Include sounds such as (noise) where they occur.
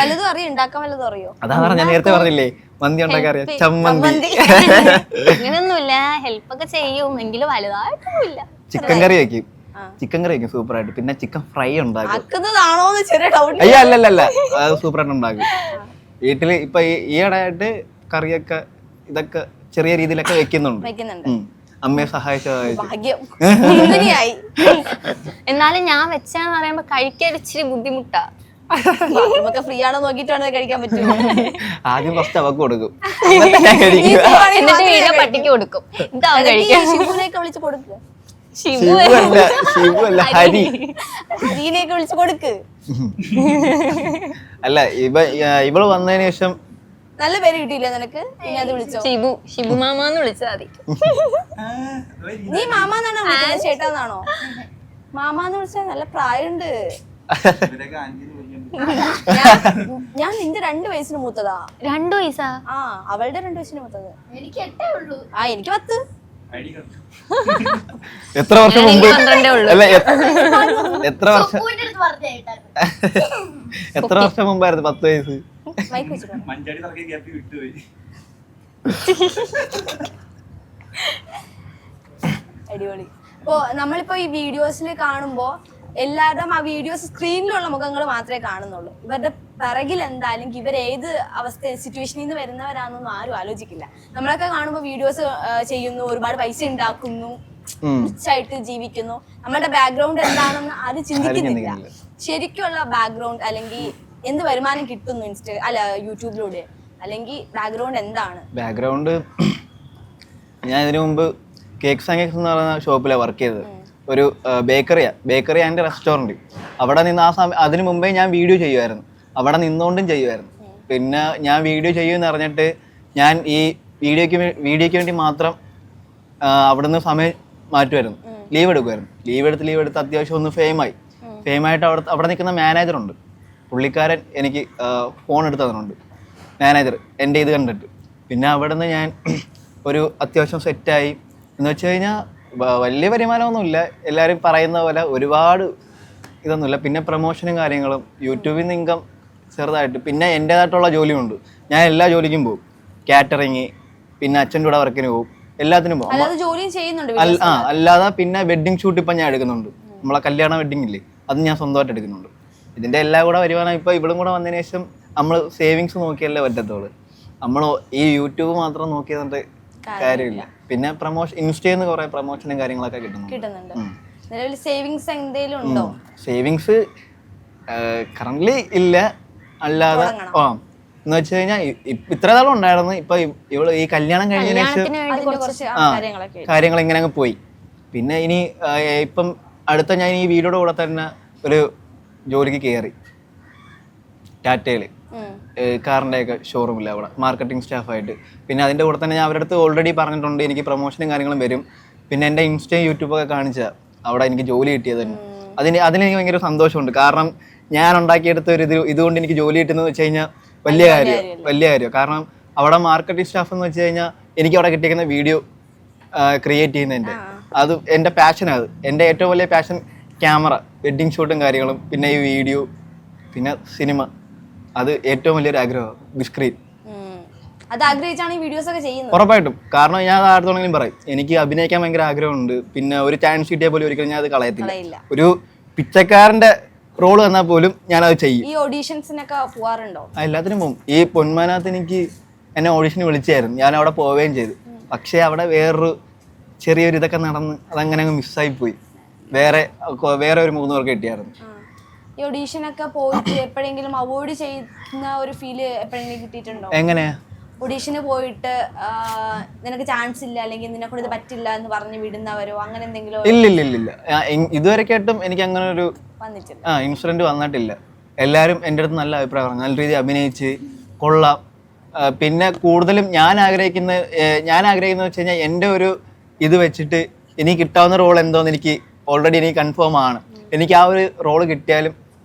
വല്ലതും അറിയോ? ഉണ്ടാക്കാൻ വല്ലതും അറിയോ? അതാ പറഞ്ഞ ഞാൻ നേരത്തെ പറഞ്ഞില്ലേ മന്തി ഉണ്ടാക്കാൻ അറിയാം? ചമ്മന്തി. (laughs) അങ്ങനെയൊന്നുമില്ല ഹെൽപ്പ് ഒക്കെ ചെയ്യും. എങ്കിലും വലുതായിട്ടൊന്നുമില്ല. ചിക്കൻ കറി വെക്കും. ചിക്കൻ കറി വെക്കും സൂപ്പർ ആയിട്ട് പിന്നെ ചിക്കൻ ഫ്രൈ ഉണ്ടാക്കും. അയ്യോ അല്ല അല്ല സൂപ്പർ ആയിട്ട് ഉണ്ടാക്കും വീട്ടിൽ ഇപ്പൊ ഈ- ഈയിടെയായിട്ട് കറിയൊക്കെ ഇതൊക്കെ ചെറിയ രീതിയിലൊക്കെ വെക്കുന്നുണ്ട്. അമ്മയെ സഹായിച്ചതായി (laughs) എന്നാലും ഞാൻ വെച്ചാന്ന് പറയുമ്പോ കഴിക്കാൻ ഇച്ചിരി ബുദ്ധിമുട്ടാ. നമുക്ക് ഫ്രീ ആണോ നോക്കിയിട്ട് വേണേ കഴിക്കാൻ പറ്റുമോ ആദ്യം ഫസ്റ്റ് അവക്ക് കൊടുക്കും. എന്നിട്ട് വീഡിയോ പട്ടിക്ക് കൊടുക്കും. ഇതാ കഴിക്കാൻ? ഷിബുനെയൊക്കെ വിളിച്ച് കൊടുക്ക്. ശിവു അല്ല ശിവു അല്ല ഹരി. ഹരീനെയൊക്കെ വിളിച്ച് കൊടുക്ക്. അല്ല ഇവ ഇവൾ വന്നതിന് ശേഷം നല്ല പേര് കിട്ടിയില്ല നിനക്ക്? പിന്നെ അത് വിളിച്ചോ. ഷിബു ഷിബു മാമാന്ന് വിളിച്ചാ മതി. നീ മാമാന്നാണോ വിളിക്കുന്നത്? ചേട്ടാന്നാണോ? മാമാന്ന് വിളിച്ചാൽ നല്ല പ്രായമുണ്ട്. ഞാൻ- നിന്റെ രണ്ട് വയസ്സിന് മൂത്തതാ. രണ്ടു വയസ്സാ? ആ അവളുടെ രണ്ട് വയസ്സിന് മൂത്തത്. എനിക്ക് എട്ടേ ഉള്ളൂ. ആ എനിക്ക് പത്ത്. എത്ര വർഷം മുമ്പ്? അല്ല എത്ര വർഷം? എത്ര വർഷം മുമ്പായിരുന്നു പത്ത് വയസ്സ്? അടിപൊളി. ഇപ്പോ നമ്മളിപ്പോ ഈ വീഡിയോസിൽ കാണുമ്പോ എല്ലാവരുടെയും ആ വീഡിയോസ് സ്ക്രീനിലുള്ള മുഖങ്ങൾ മാത്രമേ കാണുന്നുള്ളൂ. ഇവരുടെ പിറകിൽ എന്തായാലും ഇവർ ഏത് അവസ്ഥ സിറ്റുവേഷനിൽ നിന്ന് വരുന്നവരാണെന്നൊന്നും ആരും ആലോചിക്കില്ല. നമ്മളൊക്കെ കാണുമ്പോൾ വീഡിയോസ് ചെയ്യുന്നു ഒരുപാട് പൈസ ഉണ്ടാക്കുന്നു. റിച്ചായിട്ട് ജീവിക്കുന്നു. നമ്മളുടെ ബാക്ക്ഗ്രൗണ്ട് എന്താണെന്ന് ആരും ചിന്തിക്കുന്നില്ല. ചിന്തിക്കുന്നില്ല. ശരിക്കുള്ള ബാക്ക്ഗ്രൗണ്ട് അല്ലെങ്കിൽ എന്ത് വരുമാനം കിട്ടുന്നു ഇൻസ്റ്റ അല്ല യൂട്യൂബിലൂടെ? അല്ലെങ്കിൽ ബാക്ക്ഗ്രൗണ്ട് എന്താണ്? ബാക്ക്ഗ്രൗണ്ട് ഞാൻ ഇതിനു മുമ്പ് കേക്ക് സാങ്കേക്സ് എന്ന് പറയുന്ന ഷോപ്പിലാണ് വർക്ക് ചെയ്തത്. ഒരു ബേക്കറിയാണ് ബേക്കറി ആൻഡ് റെസ്റ്റോറന്റ് അവിടെ നിന്ന് ആ സമയം അതിന് മുമ്പേ ഞാൻ വീഡിയോ ചെയ്യുമായിരുന്നു അവിടെ നിന്നുകൊണ്ടും ചെയ്യുമായിരുന്നു പിന്നെ ഞാൻ വീഡിയോ ചെയ്യുമെന്ന് അറിഞ്ഞിട്ട് ഞാൻ ഈ വീഡിയോയ്ക്ക് വീഡിയോക്ക് വീഡിയോയ്ക്ക് വേണ്ടി മാത്രം അവിടുന്ന് സമയം മാറ്റുമായിരുന്നു ലീവ് എടുക്കുമായിരുന്നു ലീവ് എടുത്ത് ലീവ് എടുത്ത് അത്യാവശ്യം ഒന്ന് ഫെയിമായി ഫെയിമായിട്ട് അവിടെ അവിടെ നിൽക്കുന്ന മാനേജറുണ്ട് പുള്ളിക്കാരൻ എനിക്ക് ഫോൺ എടുത്ത് തന്നിട്ടുണ്ട്. മാനേജർ എന്റെ ഇത് കണ്ടിട്ട്. പിന്നെ അവിടെ നിന്ന് ഞാൻ ഒരു അത്യാവശ്യം സെറ്റായി എന്ന് വെച്ച് കഴിഞ്ഞാൽ വലിയ വരുമാനമൊന്നുമില്ല. എല്ലാവരും പറയുന്ന പോലെ ഒരുപാട് ഇതൊന്നുമില്ല. പിന്നെ പ്രൊമോഷനും കാര്യങ്ങളും യൂട്യൂബിൽ നിന്ന് ഇൻകം ചെറുതായിട്ട്. പിന്നെ എന്റേതായിട്ടുള്ള ജോലിയുണ്ട്. ഞാൻ എല്ലാ ജോലിക്കും പോകും കാറ്ററിങ് പിന്നെ അച്ഛന്റെ കൂടെ വർക്കിന് പോകും എല്ലാത്തിനും പോകും ആ അല്ലാതെ പിന്നെ വെഡ്ഡിങ് ഷൂട്ട് ഇപ്പം ഞാൻ എടുക്കുന്നുണ്ട്. നമ്മളെ കല്യാണ വെഡ്ഡിങ് ഇല്ലേ? അത് ഞാൻ സ്വന്തമായിട്ട് എടുക്കുന്നുണ്ട്. ഇതിന്റെ എല്ലാം കൂടെ വരുമാനം ഇപ്പോൾ ഇവളും കൂടെ വന്നതിന് ശേഷം നമ്മൾ സേവിങ്സ് നോക്കിയല്ലേ പറ്റത്തുള്ളൂ. നമ്മൾ ഈ യൂട്യൂബ് മാത്രം നോക്കിയതുകൊണ്ട് കാര്യമില്ല. പിന്നെ പ്രൊമോഷൻ ഇൻസ്റ്റയിൽ നിന്ന് കുറെ പ്രൊമോഷനും കാര്യങ്ങളൊക്കെ കിട്ടുന്നുണ്ട്. കിട്ടുന്നുണ്ട്. നിലവിൽ സേവിങ്സ് എന്തെങ്കിലും ഉണ്ടോ സേവിങ്സ് കറന്റ് ഇല്ല. അല്ലാതെ ആ. എന്ന് വെച്ച് കഴിഞ്ഞാൽ ഇത്ര നാളും ഉണ്ടായിരുന്നു. ഇപ്പൊ ഇവൾ ഈ കല്യാണം കഴിഞ്ഞതിന് ശേഷം ആ കാര്യങ്ങൾ ഇങ്ങനെ അങ്ങ് പോയി. പിന്നെ ഇനി ഇപ്പം അടുത്ത ഞാൻ ഈ വീഡിയോയുടെ കൂടെ തന്നെ ഒരു ജോലിക്ക് കയറി ടാറ്റയിൽ ഉം. കാറിന്റെ ഒക്കെ ഷോറൂമിൽ അവിടെ മാർക്കറ്റിംഗ് സ്റ്റാഫായിട്ട് പിന്നെ അതിന്റെ കൂടെ തന്നെ ഞാൻ അവരുടെ അടുത്ത് ഓൾറെഡി പറഞ്ഞിട്ടുണ്ട് എനിക്ക് പ്രൊമോഷനും കാര്യങ്ങളും വരും. പിന്നെ എന്റെ ഇൻസ്റ്റയും യൂട്യൂബൊക്കെ കാണിച്ച അവിടെ എനിക്ക് ജോലി കിട്ടിയത്. തന്നെ അതിന് അതിന് എനിക്ക് ഭയങ്കര സന്തോഷമുണ്ട്. കാരണം ഞാൻ ഉണ്ടാക്കിയെടുത്ത ഒരു ഇത് ഇതുകൊണ്ട് എനിക്ക് ജോലി കിട്ടുന്നത് വെച്ച് കഴിഞ്ഞാൽ വലിയ കാര്യം വലിയ കാര്യം. കാരണം അവിടെ മാർക്കറ്റിംഗ് സ്റ്റാഫ് എന്ന് വെച്ച് കഴിഞ്ഞാൽ എനിക്ക് അവിടെ കിട്ടിയിരിക്കുന്ന വീഡിയോ ക്രിയേറ്റ് ചെയ്യുന്നതിന്റെ അത് എന്റെ പാഷനാണ് അത്. എന്റെ ഏറ്റവും വലിയ പാഷൻ ക്യാമറ വെഡ്ഡിങ് ഷൂട്ടും കാര്യങ്ങളും പിന്നെ ഈ വീഡിയോ പിന്നെ സിനിമ അത് ഏറ്റവും വലിയൊരു ആഗ്രഹം ബിഗ് സ്ക്രീൻ അത് ആഗ്രഹിച്ചാണ് ഈ വീഡിയോസ് ഒക്കെ ചെയ്യുന്നത്. ഉറപ്പായിട്ടും. കാരണം ഞാൻ ആർത്തോണെങ്കിലും പറയും എനിക്ക് അഭിനയിക്കാൻ ഭയങ്കര ആഗ്രഹമുണ്ട്. പിന്നെ ഒരു ചാൻസ് കിട്ടിയാൽ പോലും ഒരിക്കലും ഞാൻ അത് കളയത്തില്ല. ഒരു പിച്ചക്കാരന്റെ റോൾ തന്നാൽ പോലും ഞാൻ അത് ചെയ്യും. ഈ ഓഡീഷൻസിനൊക്കെ പോവാറുണ്ടോ? എല്ലാത്തിനും പോകും ഈ പൊന്മാനത്ത് എനിക്ക് എന്നെ ഓഡീഷന് വിളിച്ചായിരുന്നു. ഞാൻ അവിടെ പോവുകയും ചെയ്തു. പക്ഷേ അവിടെ വേറൊരു ചെറിയൊരു ഇതൊക്കെ നടന്ന് അതങ്ങനെ അങ്ങ് മിസ്സായി പോയി. വേറെ വേറെ ഒരു മൂന്ന് പേർക്ക് കിട്ടിയായിരുന്നു. ഈ ഓഡീഷനൊക്കെ പോയിട്ട് എപ്പോഴെങ്കിലും അവോയ്ഡ് ചെയ്യുന്ന ഒരു ഫീൽ എപ്പോഴെങ്കിലും കിട്ടിയിട്ടുണ്ടോ? എങ്ങനെയാ ഓഡീഷന് പോയിട്ട് നിനക്ക് ചാൻസ് ഇല്ല അല്ലെങ്കിൽ നിന്നെ കൊണ്ട് ഇത് പറ്റില്ല എന്ന് പറഞ്ഞ് വിടുന്നവരോ അങ്ങനെ എന്തെങ്കിലും ഇല്ല ഇല്ല ഇല്ല ഇല്ല. ഇതുവരെ കേട്ടും എനിക്ക് അങ്ങനെ ഒരു ആ ഇൻസിഡന്റ് വന്നിട്ടില്ല. എല്ലാവരും എന്റെ അടുത്ത് നല്ല അഭിപ്രായം പറഞ്ഞു. നല്ല രീതിയിൽ അഭിനയിച്ച് കൊള്ളാം. പിന്നെ കൂടുതലും ഞാൻ ആഗ്രഹിക്കുന്ന ഞാൻ ആഗ്രഹിക്കുന്നത് വെച്ച് കഴിഞ്ഞാൽ എന്റെ ഒരു ഇത് വെച്ചിട്ട് ഇനി കിട്ടാവുന്ന റോൾ എന്തോന്ന് എനിക്ക് ഓൾറെഡി എനിക്ക് കൺഫേം ആണ്. എനിക്ക് ആ ഒരു റോൾ കിട്ടിയാലും